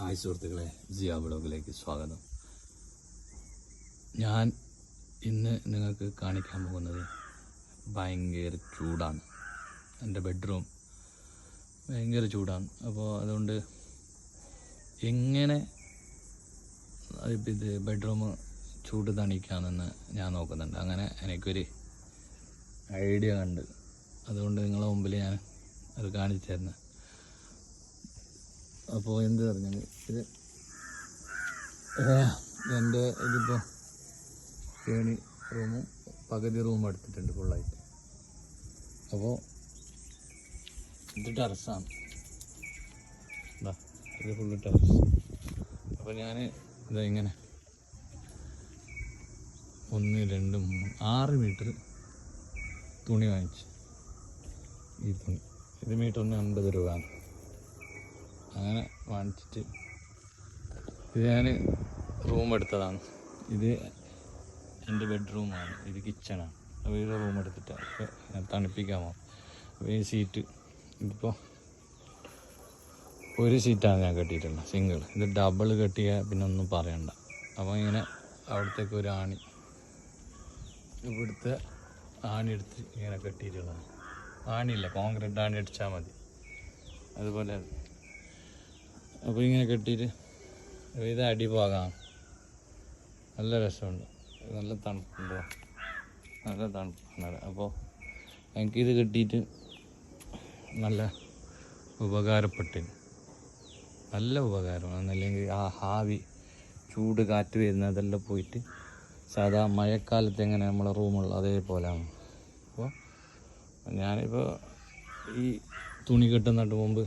Hi സുഹൃത്തുക്കളെ ജിയ ബ്ലോഗിലേക്ക് സ്വാഗതം. ഞാൻ ഇന്ന് നിങ്ങൾക്ക് കാണിക്കാൻ പോകുന്നത് ഭയങ്കര ചൂടാണ്. എന്റെ ബെഡ്റൂം ഭയങ്കര ചൂടാണ്. അപ്പോൾ അതുകൊണ്ട് എങ്ങനെ ഇത് ബെഡ്റൂം ചൂട് തണിക്കാമെന്ന് ഞാൻ നോക്കുന്നുണ്ട്. അങ്ങനെ എനിക്കൊരു ഐഡിയ കണ്ട്. അതുകൊണ്ട് നിങ്ങളുടെ മുമ്പിൽ ഞാൻ അത് കാണിച്ചു തരുന്നത് അപ്പോൾ എന്ത് പറഞ്ഞു ഇത് എന്റെ ഇതിപ്പോൾ ഏണി റൂമും പകുതി റൂം എടുത്തിട്ടുണ്ട് ഫുള്ളായിട്ട് അപ്പോൾ ഇത് ടെറസാണ്. ഇത് ഫുള്ള് ടെറസ്. അപ്പോൾ ഞാൻ ഇതാ ഇങ്ങനെ ഒന്ന് രണ്ട് മൂന്ന് ആറ് മീറ്റർ തുണി വാങ്ങിച്ചു ഈ തുണി. ഇത് മീറ്ററിന് അൻപത് രൂപയാണ്. അങ്ങനെ വാങ്ങിച്ചിട്ട് ഇത് ഞാൻ റൂം എടുത്തതാണ്. ഇത് എന്റെ ബെഡ്റൂമാണ് ഇത് കിച്ചണാണ് അപ്പോൾ ഇത് റൂം എടുത്തിട്ടാണ് ഞാൻ തണുപ്പിക്കാമോ അപ്പോൾ ഈ സീറ്റ് ഇതിപ്പോൾ ഒരു സീറ്റാണ് ഞാൻ കെട്ടിയിട്ടുള്ളത് സിംഗിൾ ഇത് ഡബിൾ കെട്ടിയ പിന്നെ ഒന്നും പറയണ്ട. അപ്പോൾ ഇങ്ങനെ അവിടത്തേക്ക് ഒരു ആണി ഇവിടുത്തെ ആണി എടുത്ത് ഇങ്ങനെ കെട്ടിയിട്ടുള്ളതാണ്. ആണിയില്ല കോൺക്രീറ്റ് ആണി അടിച്ചാൽ മതി. അതുപോലെ അപ്പോൾ ഇങ്ങനെ കെട്ടിയിട്ട് ഇത് അടിഭാഗമാണ് നല്ല രസമുണ്ട്. നല്ല തണുപ്പുണ്ട്? നല്ല തണുപ്പാണ്. അപ്പോൾ എനിക്കിത് കെട്ടിയിട്ട് നല്ല ഉപകാരപ്പെട്ടു. നല്ല ഉപകാരമാണ്. അല്ലെങ്കിൽ ആ ഹാവി ചൂട് കാറ്റ് വരുന്ന അതെല്ലാം പോയിട്ട് സാധാ മഴക്കാലത്ത് എങ്ങനെ നമ്മളെ റൂമുള്ള അതേപോലെയാണ്. അപ്പോൾ ഞാനിപ്പോൾ ഈ തുണി കെട്ടുന്നതിന് മുമ്പ്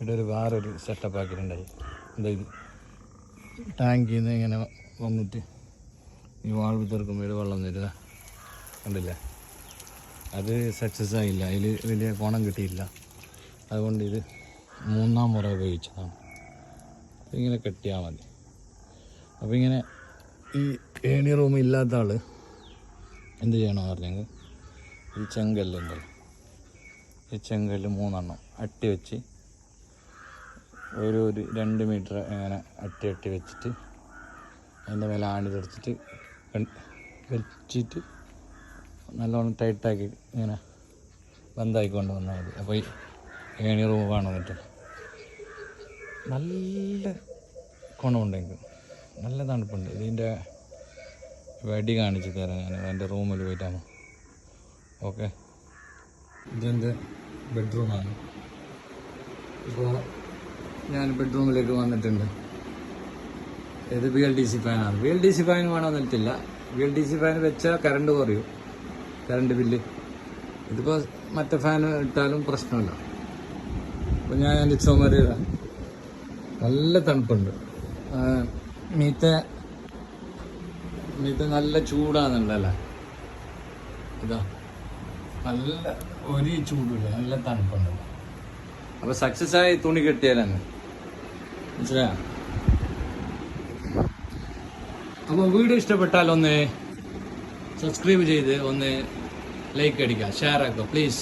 ഇവിടെ ഒരു വേറൊരു സെറ്റപ്പ് ആക്കിയിട്ടുണ്ടായി. എന്താ ഇത്? ടാങ്കിൽ നിന്ന് ഇങ്ങനെ വന്നിട്ട് ഈ വാൾവ് തീർക്കുമ്പോൾ വെള്ളം തരുക കണ്ടില്ലേ? അത് സക്സസ് ആയില്ല. അതിൽ വലിയ കോണം കിട്ടിയില്ല. അതുകൊണ്ട് ഇത് മൂന്നാം മുറ ഉപയോഗിച്ചതാണ്. ഇങ്ങനെ കെട്ടിയാൽ മതി. അപ്പോൾ ഇങ്ങനെ ഈ ഏണി റൂം ഇല്ലാത്ത ആൾ എന്ത് ചെയ്യണമെന്ന് പറഞ്ഞെങ്കിൽ ഈ ചെങ്കല്ലുണ്ടല്ലോ ഈ ചെങ്കല്ല് മൂന്നെണ്ണം അട്ടി വെച്ച് ഒരു ഒരു രണ്ട് മീറ്റർ അങ്ങനെ അട്ടി അട്ടി വെച്ചിട്ട് അതിന്റെ മേലെ ആണി തെറിച്ചിട്ട് വെച്ചിട്ട് നല്ലോണം ടൈറ്റാക്കി ഇങ്ങനെ ബന്ധായിക്കൊണ്ട് വന്നാൽ മതി. അപ്പോൾ ഈ ഏണി റൂം കാണാൻ പറ്റും. നല്ല ഗുണമുണ്ട് നല്ല തണുപ്പുണ്ട്. ഇതിന്റെ വെടി കാണിച്ച് തരാം ഞാൻ. എന്റെ റൂമിൽ പോയിട്ടാണ് ഓക്കെ. ഇതെന്റെ ബെഡ്റൂമാണ്. ഇപ്പോൾ ഞാൻ ബെഡ്റൂമിലേക്ക് വന്നിട്ടുണ്ട്. ഇത് ബി എൽ ഡി സി ഫാനാണ് B L D C fan വേണമെന്നിട്ടില്ല B L D C fan വെച്ചാൽ കറണ്ട് കുറയും. കറണ്ട് ബില്ല് ഇതിപ്പോൾ മറ്റേ ഫാൻ ഇട്ടാലും പ്രശ്നമില്ല. അപ്പോൾ ഞാൻ എന്റെ ചുമര് നല്ല തണുപ്പുണ്ട്. മീത്തെ മീത്തെ നല്ല ചൂടാണെന്നുണ്ടല്ലേ? ഇതാ. നല്ല ഒരു ചൂടില്ല നല്ല തണുപ്പുണ്ട്. അപ്പോൾ സക്സസ് ആയി തുണി കെട്ടിയാലാണ് മനസ്സിലായോ? അപ്പോൾ വീഡിയോ ഇഷ്ടപ്പെട്ടാൽ ഒന്ന് സബ്സ്ക്രൈബ് ചെയ്ത് ഒന്ന് ലൈക്ക് അടിക്കുക ഷെയർ ആക്കുക പ്ലീസ്